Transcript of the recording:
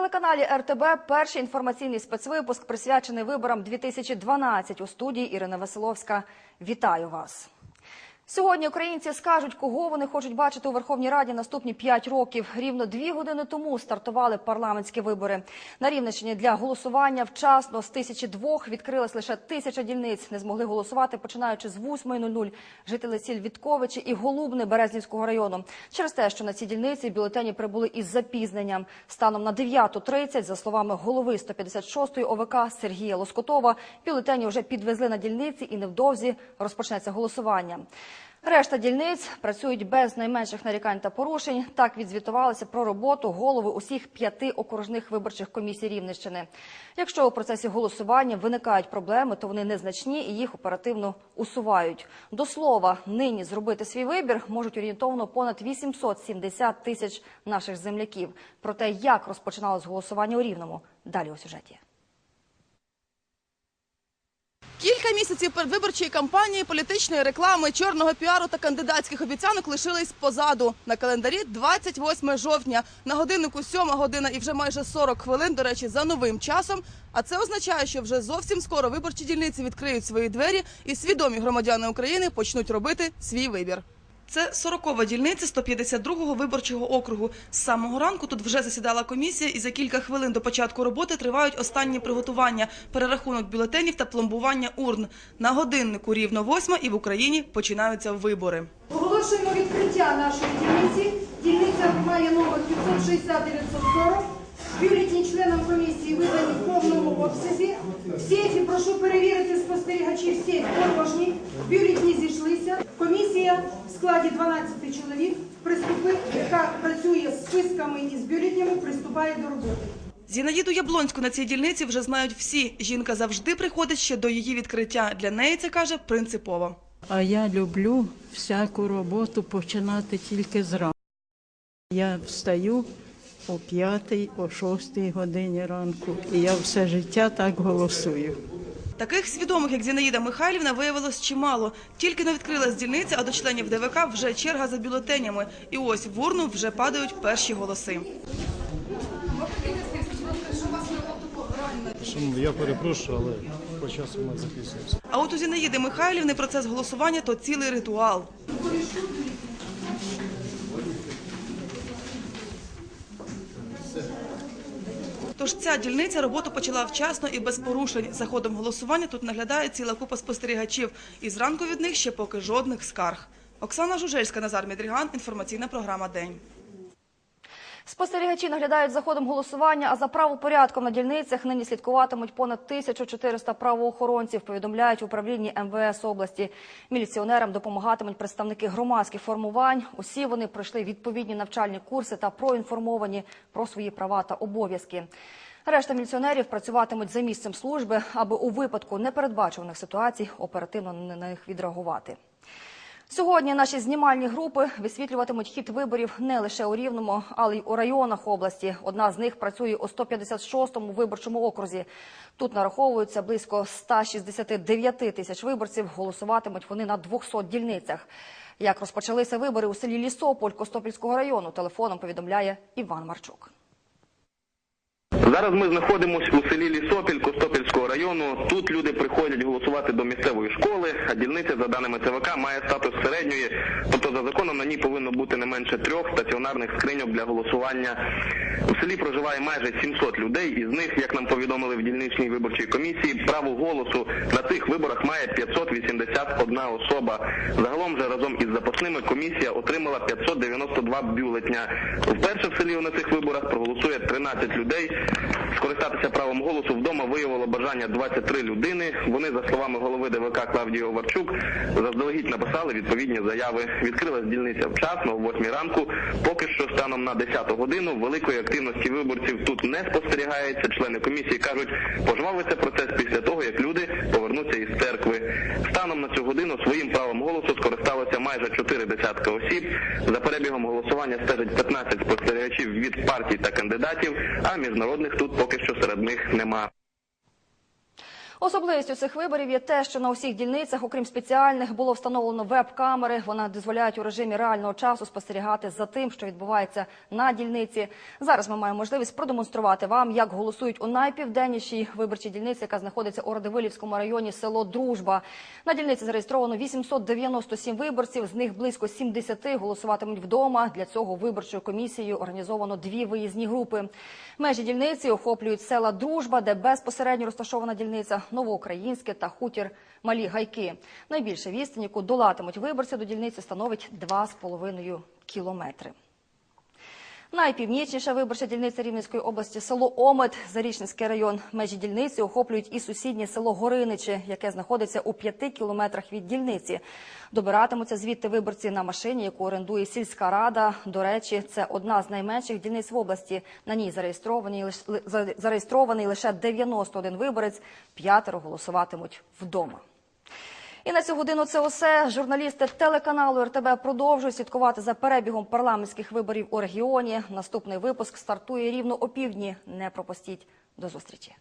На телеканалі РТБ перший інформаційний спецвипуск присвячений виборам 2012 у студії Ірина Веселовська. Вітаю вас. Сьогодні українці скажуть, кого вони хочуть бачити у Верховній Раді наступні п'ять років. Рівно дві години тому стартували парламентські вибори. На Рівненщині для голосування вчасно з тисячі двох відкрилась лише тисяча дільниць. Не змогли голосувати, починаючи з 8.00 жителі сіль Вітковичі і Голубни Березнівського району. Через те, що на ці дільниці бюлетені прибули із запізненням. Станом на 9.30, за словами голови 156-ї ОВК Сергія Лоскотова, бюлетені вже підвезли на дільниці і невдовзі розпочнеться голосування. Решта дільниць працюють без найменших нарікань та порушень. Так відзвітувалися про роботу голови усіх п'яти окружних виборчих комісій Рівненщини. Якщо у процесі голосування виникають проблеми, то вони незначні і їх оперативно усувають. До слова, нині зробити свій вибір можуть орієнтовно понад 870 тисяч наших земляків. Про те, як розпочиналось голосування у Рівному, далі у сюжеті. Кілька місяців передвиборчої кампанії, політичної реклами, чорного піару та кандидатських обіцянок лишились позаду. На календарі 28 жовтня, на годиннику 7 година і вже майже 40 хвилин, до речі, за новим часом. А це означає, що вже зовсім скоро виборчі дільниці відкриють свої двері і свідомі громадяни України почнуть робити свій вибір. Це 40-ва дільниця 152-го виборчого округу. З самого ранку тут вже засідала комісія, і за кілька хвилин до початку роботи тривають останні приготування, перерахунок бюлетенів та пломбування урн. На годиннику рівно восьма, і в Україні починаються вибори. Оголошуємо відкриття нашої дільниці. Дільниця має номер 560-940. Бюлетні членам комісії видані в повному обсязі. В сейфі прошу перевірити спостерігачів сейф порожній. Бюлетні зійшлися. Комісія в складі 12 чоловік приступи, яка працює з списками і з бюлетнями, приступає до роботи. Зінаїду Яблонську на цій дільниці вже знають всі. Жінка завжди приходить ще до її відкриття. Для неї це каже принципово. А я люблю всяку роботу починати тільки зранку. Я встаю о п'ятій, о шостій годині ранку, і я все життя так голосую. Таких свідомих, як Зінаїда Михайлівна, виявилось чимало. Тільки не відкрилась дільниця, а до членів ДВК вже черга за бюлетенями. І ось в урну вже падають перші голоси. Я перепрошую, але по часу ми записуємося. А от у Зінаїди Михайлівни процес голосування то цілий ритуал. Тож ця дільниця роботу почала вчасно і без порушень. За ходом голосування тут наглядає ціла купа спостерігачів. І зранку від них ще поки жодних скарг. Оксана Жужельська, Назар Мідріган. Інформаційна програма «День». Спостерігачі наглядають за ходом голосування, а за правопорядком на дільницях нині слідкуватимуть понад 1400 правоохоронців, повідомляють в управлінні МВС області. Міліціонерам допомагатимуть представники громадських формувань. Усі вони пройшли відповідні навчальні курси та проінформовані про свої права та обов'язки. Решта міліціонерів працюватимуть за місцем служби, аби у випадку непередбачуваних ситуацій оперативно на них відреагувати. Сьогодні наші знімальні групи висвітлюватимуть хід виборів не лише у Рівному, але й у районах області. Одна з них працює у 156-му виборчому окрузі. Тут нараховуються близько 169 тисяч виборців. Голосуватимуть вони на 200 дільницях. Як розпочалися вибори у селі Лісополь Костопільського району, телефоном повідомляє Іван Марчук. Зараз ми знаходимося у селі Лісопіль району. Тут люди приходять голосувати до місцевої школи, а дільниця, за даними ЦВК, має статус середньої. Тобто, за законом на ній повинно бути не менше трьох стаціонарних скриньок для голосування. У селі проживає майже 700 людей. Із них, як нам повідомили в дільничній виборчій комісії, право голосу на цих виборах має 581 особа. Загалом же разом із запасними комісія отримала 592 бюлетня. Вперше в селі на цих виборах проголосує 13 людей. Скористатися правом голосу вдома виявило бажання 23 людини. Вони, за словами голови ДВК Клавдії Оварчук, заздалегідь написали відповідні заяви. Відкрилась дільниця вчасно, о 8 ранку. Поки що станом на 10 годину великої активності виборців тут не спостерігається. Члени комісії кажуть, пожвавиться процес після того, як люди повернуться із церкви. Станом на цю годину своїм правом голосу скористалося майже 4 десятка осіб. За перебігом голосування стежить 15 спостерігачів від партій та кандидатів, а міжнародних тут поки що серед них нема. Особливістю цих виборів є те, що на усіх дільницях, окрім спеціальних, було встановлено веб-камери. Вони дозволяють у режимі реального часу спостерігати за тим, що відбувається на дільниці. Зараз ми маємо можливість продемонструвати вам, як голосують у найпівденнішій виборчій дільниці, яка знаходиться у Радивилівському районі село Дружба. На дільниці зареєстровано 897 виборців. З них близько 70 голосуватимуть вдома. Для цього виборчою комісією організовано дві виїзні групи. Межі дільниці охоплюють села Дружба, де безпосередньо розташована дільниця, Новоукраїнське та хутір Малі Гайки. Найбільше відстань, яку долатимуть виборці до дільниці, становить 2,5 кілометри. Найпівнічніша виборча дільниця Рівненської області село Омет, Зарічненський район. Межі дільниці охоплюють і сусіднє село Гориничі, яке знаходиться у п'яти кілометрах від дільниці. Добиратимуться звідти виборці на машині, яку орендує сільська рада. До речі, це одна з найменших дільниць в області. На ній зареєстрований зареєстрований лише 91 виборець. П'ятеро голосуватимуть вдома. І на цю годину це усе. Журналісти телеканалу РТБ продовжують слідкувати за перебігом парламентських виборів у регіоні. Наступний випуск стартує рівно о півдні. Не пропустіть. До зустрічі.